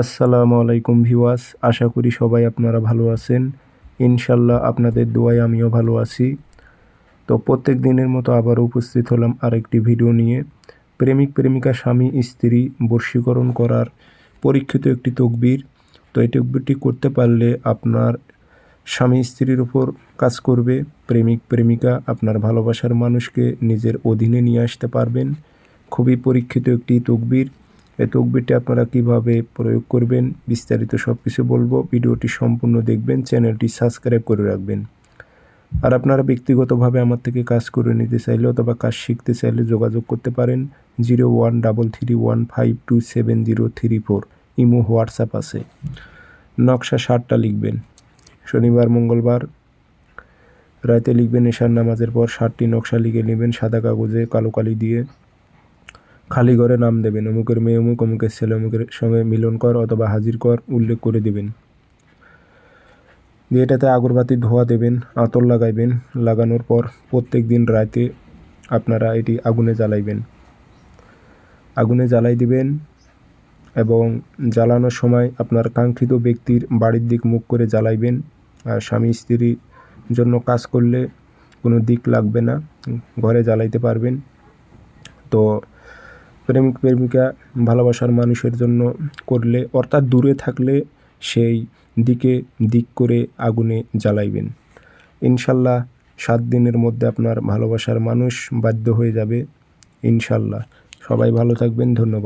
আসসালামু আলাইকুম ভিওয়াস আশা করি সবাই আপনারা ভালো আছেন। ইনশাল্লাহ আপনাদের দোয়ায় আমিও ভালো আছি। তো প্রত্যেক দিনের মতো আবার উপস্থিত হলাম আরেকটি ভিডিও নিয়ে। প্রেমিক, প্রেমিকা, স্বামী, স্ত্রী বর্ষীকরণ করার পরীক্ষিত একটি তকবির। তো এই তকবিরটি করতে পারলে আপনার স্বামী, স্ত্রীর উপর কাজ করবে। প্রেমিক, প্রেমিকা আপনার ভালোবাসার মানুষকে নিজের অধীনে নিয়ে আসতে পারবেন। খুবই পরীক্ষিত একটি তকবির। এই তকবিরটি আপনারা কীভাবে প্রয়োগ করবেন বিস্তারিত সব কিছু বলব। ভিডিওটি সম্পূর্ণ দেখবেন, চ্যানেলটি সাবস্ক্রাইব করে রাখবেন। আর আপনারা ব্যক্তিগতভাবে আমার থেকে কাজ করে নিতে চাইলে অথবা কাজ শিখতে চাইলে যোগাযোগ করতে পারেন। Zero one double three one five two seven zero three four. Imo WhatsApp আছে। নকশা সাতটা লিখবেন। শনিবার, মঙ্গলবার। রাতে লিখবেন এশার নামাজের পর ষাটটি নকশা লিখে নেবেন সাদা কাগজে, কালো কালি দিয়ে। খালি ঘরে নাম দেবেন, অমুকের মেয়ে, অমুক, অমুকের ছেলে, অমুকের সঙ্গে মিলন কর অথবা হাজির কর উল্লেখ করে দেবেন। দিয়ে এটাতে আগরবাতি, ধোয়া দেবেন, আতর লাগাইবেন। লাগানোর পর প্রত্যেক দিন রাতে আপনারা এটি আগুনে জ্বালাইবেন। আগুনে জ্বালাই দিবেন এবং জ্বালানোর সময় আপনার কাঙ্ক্ষিত ব্যক্তির বাড়ির দিক মুখ করে জ্বালাইবেন। আর স্বামী স্ত্রীর জন্য কাজ করলে কোনো দিক লাগবে না, ঘরে জ্বালাইতে পারবেন। তো প্রেমিক প্রেমিকা ভালোবাসার মানুষের জন্য করলে, অর্থাৎ দূরে থাকলে সেই দিকে দিক করে আগুনে জ্বালাইবেন। ইনশাল্লাহ সাত দিনের মধ্যে আপনার ভালোবাসার মানুষ বাধ্য হয়ে যাবে। ইনশাল্লাহ। সবাই ভালো থাকবেন। ধন্যবাদ।